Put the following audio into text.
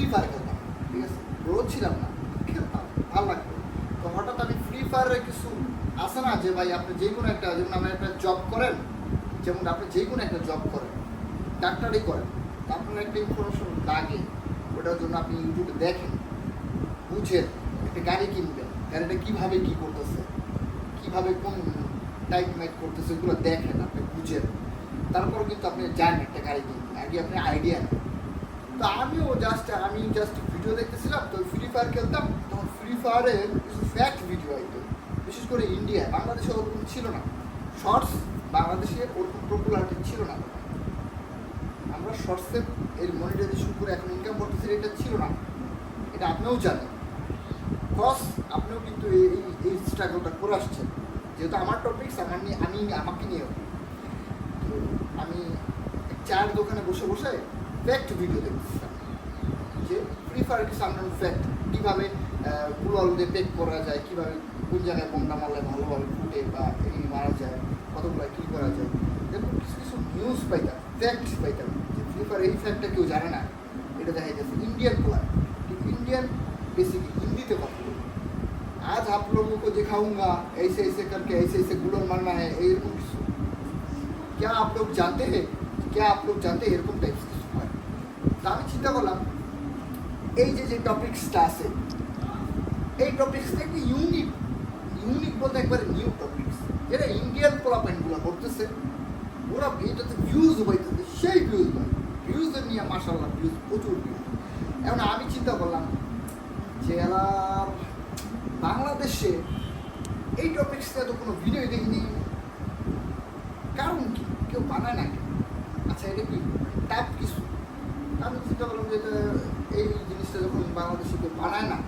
Free fire খেলতাম, ঠিক আছে? রোজ ছিলাম না, খেলতাম, ভালো লাগতো। তো হঠাৎ আমি ফ্রি ফায়ারে কিছু আসে না যে ভাই আপনি যে কোনো একটা, যেমন আপনি একটা জব করেন, যেমন আপনি যে কোনো একটা জব করেন ডাক্তারই করেন আপনার একটা ইনফরমেশন লাগে, ওটার জন্য আপনি ইউটিউবে দেখেন, বুঝেন, একটা গাড়ি কিনবেন, গাড়িটা কীভাবে কী করতেছে, কীভাবে কোন টাইপ মাইক করতেছে ওগুলো দেখেন, আপনি বুঝেন। তারপর কিন্তু আপনি জানেন একটা গাড়ি কিনবেন, আগে আপনি আইডিয়া নেন। তো আমিও জাস্ট আমি জাস্ট ভিডিও দেখতেছিলাম, তো ফ্রি ফায়ার খেলতাম, তখন ফ্রি ফায়ারের কিছু ফ্যাক্ট ভিডিও আইতো। বিশেষ করে ইন্ডিয়া বাংলাদেশে ওরকম ছিল না। শর্টস বাংলাদেশে ওরকম পপুলারিটি ছিল না। আমরা শর্টসে এর মনিটাইজেশন করে এখন ইনকাম করতেছি, এটা ছিল না। এটা আপনিও জানেন। ক্রস আপনিও কিন্তু এই, এই- স্ট্রাগলটা করে আসছেন। যেহেতু আমার টপিকস আমার নিয়ে, আমি, আমাকে নিয়ে তো আমি চায়ের দোকানে বসে বসে ফ্যাক্ট ভিডিও দেখতেছিলাম যে ফ্রি ফায়ার কিছু আপনার ফ্যাক্ট কীভাবে গুগল দিয়ে পেক করা যায় কীভাবে কোন জায়গায় বোমটা মারলে ভালোভাবে ফুটে বা এই মারা যায় কতগুলো কী করা যায় এরকম কিছু কিছু নিউজ পাইতাম ফ্যাক্ট পাইতাম যে ফ্রি ফায়ার এই ফ্যাক্টটা কেউ জানে না এটা দেখা যাচ্ছে ইন্ডিয়ান প্লেয়ার কিন্তু ইন্ডিয়ান बेसिक हिंदी तो बात करो आज आप लोगों को दिखाऊंगा ऐसे ऐसे करके ऐसे ऐसे गुड़न मारना है एरकम কিছু क्या आप लोग जानते हैं क्या आप लोग जानते हैं এরকম টাইপস কিছু হয় তা আমি চিন্তা করলাম, এই যে যে টপিক্সটা আছে, এই টপিক্সটা একটি ইউনিক ইউনিক বলতে একবারে নিউ টপিক্স যেটা ইন্ডিয়ান পোলাপেন্টগুলো করতেছে, ওরা এটাতে ভিউজ পাইতেছে, সেই ভিউজ পায় ভিউজ নিয়ে মাসাল্লাহ ভিউজ প্রচুর ভিউজ এখন আমি চিন্তা করলাম যে বাংলাদেশে এই টপিক্সটা তো কোনো ভিডিও দেখিনি। কারণ কি? কেউ বানায় না কেন চিন্তা করলাম যে এই জিনিসটা যখন বাংলাদেশিকে বানায় না